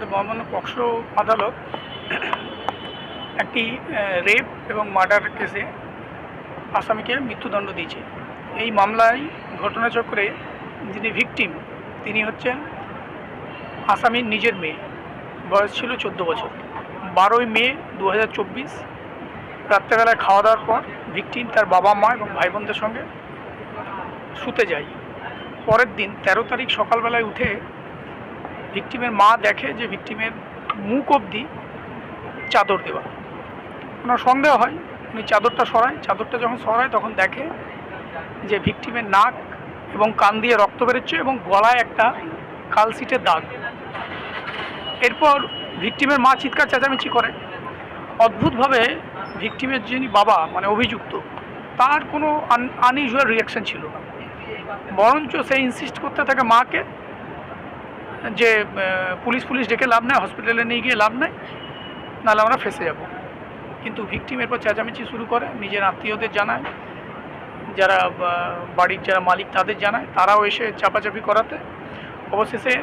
আমাদের মহামান্য পক্সো আদালত একটি রেপ এবং মার্ডার কেসে আসামিকে মৃত্যুদণ্ড দিয়েছে। এই মামলায় ঘটনাচক্রে যিনি ভিকটিম, তিনি হচ্ছেন আসামির নিজের মেয়ে। বয়স ছিল চোদ্দ বছর। বারোই মে দু হাজার চব্বিশ, রাত্রেবেলায় খাওয়া দাওয়ার পর ভিকটিম তার বাবা মা এবং ভাই বোনদের সঙ্গে শুতে যায়। পরের দিন তেরো তারিখ সকালবেলায় উঠে ভিকটিমের মা দেখে যে ভিকটিমের মুখ অবধি চাদর দেওয়া। ওনার সন্দেহ হয়, উনি চাদরটা সরায়। চাদরটা যখন সরায়, তখন দেখে যে ভিকটিমের নাক এবং কান দিয়ে রক্ত বেরোচ্ছে এবং গলায় একটা কালসিটের দাগ। এরপর ভিকটিমের মা চিৎকার চেঁচামেচি করে। অদ্ভুতভাবে ভিকটিমের যিনি বাবা মানে অভিযুক্ত, তার কোনো আনইউজুয়াল রিয়াকশন ছিল না। বরঞ্চ সে ইনসিস্ট করতে থাকে মাকে যে পুলিশ পুলিশ ডেকে লাভ নেয় হসপিটালে নিয়ে গিয়ে লাভ নেয় নাহলে আমরা ফেসে যাব। কিন্তু ভিকটিম এরপর চেঁচামেচি শুরু করে, নিজের আত্মীয়দের জানায়, যারা বাড়ির যারা মালিক তাদের জানায়, তারাও এসে চাপাচাপি করাতে। অবশেষে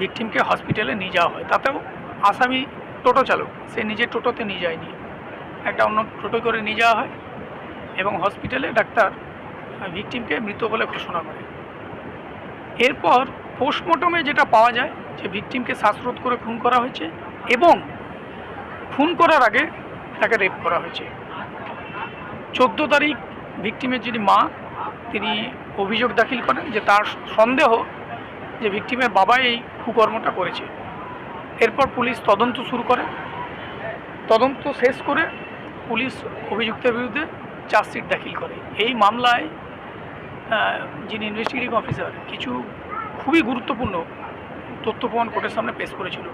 ভিকটিমকে হসপিটালে নিয়ে যাওয়া হয়। তাতেও আসামি টোটো চালক, সে নিজের টোটোতে নিয়ে যায়নি। একটা অন্য টোটো করে নিয়ে যাওয়া হয় এবং হসপিটালে ডাক্তার ভিকটিমকে মৃত বলে ঘোষণা করে। এরপর পোস্টমর্টমে যেটা পাওয়া যায়, যে ভিকটিমকে শ্বাসরোধ করে খুন করা হয়েছে এবং খুন করার আগে তাকে রেপ করা হয়েছে। চোদ্দ তারিখ ভিকটিমের যিনি মা, তিনি অভিযোগ দাখিল করেন যে তার সন্দেহ যে ভিকটিমের বাবা এই কুকর্মটা করেছে। এরপর পুলিশ তদন্ত শুরু করে। তদন্ত শেষ করে পুলিশ অভিযুক্তের বিরুদ্ধে চার্জশিট দাখিল করে। এই মামলায় যিনি ইনভেস্টিগেটিং অফিসার, কিছু খুবই গুরুত্বপূর্ণ তথ্য প্রমাণ কোর্টের সামনে পেশ করেছিল।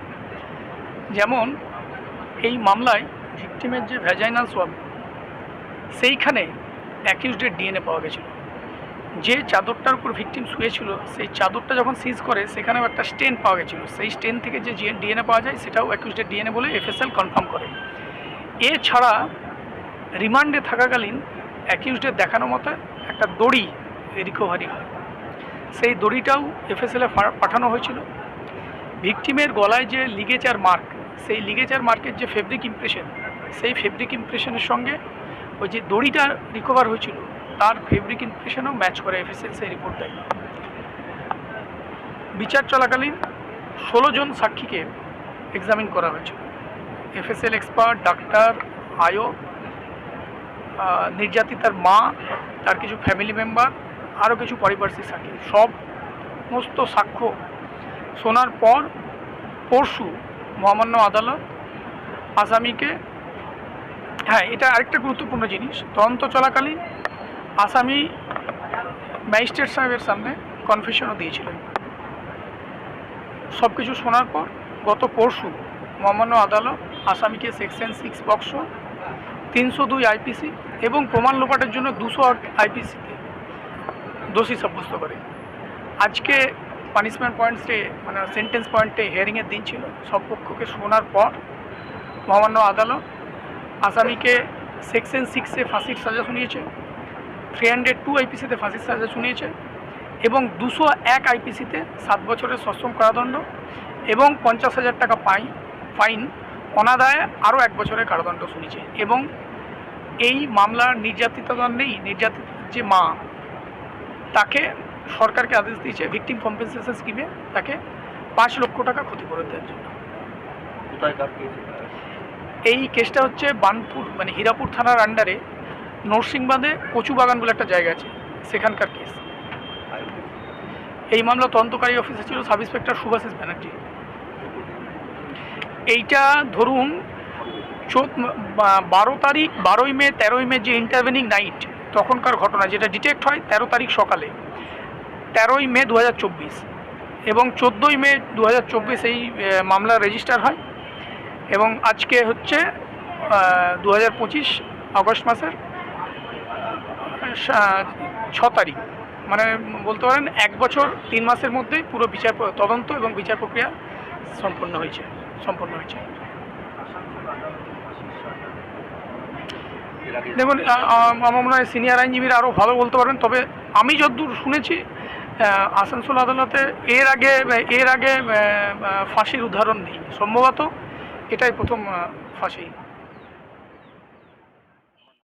যেমন এই মামলায় ভিকটিমের যে ভ্যাজাইনাল সোয়াব সেইখানে অ্যাকিউজডের ডিএনএ পাওয়া গেছিল। যে চাদরটার উপর ভিকটিম শুয়েছিল, সেই চাদরটা যখন সিজ করে, সেখানেও একটা স্টেন পাওয়া গেছিল। সেই স্টেন থেকে যে ডিএনএ পাওয়া যায়, সেটাও অ্যাকিউজডের ডিএনএ বলে এফএসএল কনফার্ম করে। এছাড়া রিমান্ডে থাকাকালীন অ্যাকিউজডের দেখানো মতো একটা দড়ি রিকভারি হয়। সেই দড়িটাও এফএসএলে পাঠানো হয়েছিল। ভিকটিমের গলায় যে লিগেচার মার্ক, সেই লিগেচার মার্কের যে ফেব্রিক ইমপ্রেশন সেই ফেব্রিক ইমপ্রেশনের সঙ্গে ওই যে দড়িটা রিকভার হয়েছিল, তার ফেব্রিক ইমপ্রেশনও ম্যাচ করে এফএসএল সেই রিপোর্ট দেয় বিচার চলাকালীন ষোলো জন সাক্ষীকে এক্সামিন করা হয়েছিল এফএসএল এক্সপার্ট ডাক্তার আয়ো নির্যাতিতার মা, তার কিছু ফ্যামিলি মেম্বার আরও কিছু পারিপার্শ্বিক সাক্ষী। সব সমস্ত সাক্ষ্য শোনার পর পরশু মহামান্য আদালত আসামিকে হ্যাঁ এটা আরেকটা গুরুত্বপূর্ণ জিনিস। তদন্ত চলাকালীন আসামি ম্যাজিস্ট্রেট সাহেবের সামনে কনফেশনও দিয়েছিলেন। সব কিছু শোনার পর গত পরশু মহামান্য আদালত আসামিকে সেকশন সিক্স বক্স, তিনশো দুই আইপিসি এবং প্রমাণ লোপাটের জন্য দুশো আইপিসিতে দোষী সাব্যস্ত করে। আজকে পানিশমেন্ট পয়েন্টসে মানে সেন্টেন্স পয়েন্টে হিয়ারিংয়ের দিন ছিল। সব পক্ষকে শোনার পর মহামান্য আদালত আসামিকে সেকশন সিক্সে ফাঁসির সাজা শুনিয়েছে থ্রি হান্ড্রেড টু আইপিসিতে ফাঁসির সাজা শুনিয়েছে এবং দুশো এক আইপিসিতে সাত বছরের সশ্রম কারাদণ্ড এবং পঞ্চাশ হাজার টাকা পাই, ফাইন, অনাদায়ে আরও এক বছরের কারাদণ্ড শুনিয়েছে এবং এই মামলার নির্যাতিতার নেই নির্যাতিত যে মা তাকে সরকারকে আদেশ দিয়েছে ভিকটিম কম্পেনসেশন স্কিমে তাকে পাঁচ লক্ষ টাকা ক্ষতিপূরণ দেওয়ার জন্য। এই কেসটা হচ্ছে বানপুর মানে হীরাপুর থানার আন্ডারে নরসিংবাদে কচু বাগান বলে একটা জায়গা আছে সেখানকার কেস এই মামলা তদন্তকারী অফিসার ছিল সাব ইন্সপেক্টর সুভাষিস ব্যানার্জি। এইটা ধরুন চোদ্দ বারো তারিখ বারোই মে তেরোই মে যে ইন্টারভেনিং নাইট তখনকার ঘটনা যেটা ডিটেক্ট হয় তেরো তারিখ সকালে, তেরোই মে দু হাজার চব্বিশ এবং চোদ্দোই মে দু হাজার চব্বিশ এই মামলা রেজিস্টার হয় এবং আজকে হচ্ছে দু হাজার পঁচিশ আগস্ট মাসের ছ তারিখ। মানে বলতে পারেন এক বছর তিন মাসের মধ্যেই পুরো বিচার তদন্ত এবং বিচার প্রক্রিয়া সম্পন্ন হয়েছে সম্পন্ন হয়েছে এর আগে দেখুন আমার মনে হয় সিনিয়র আইনজীবীরা আরও ভালো বলতে পারবেন, তবে আমি যতদূর শুনেছি আসানসোল আদালতে এর আগে এর আগে ফাঁসির উদাহরণ নেই। সম্ভবত এটাই প্রথম ফাঁসি।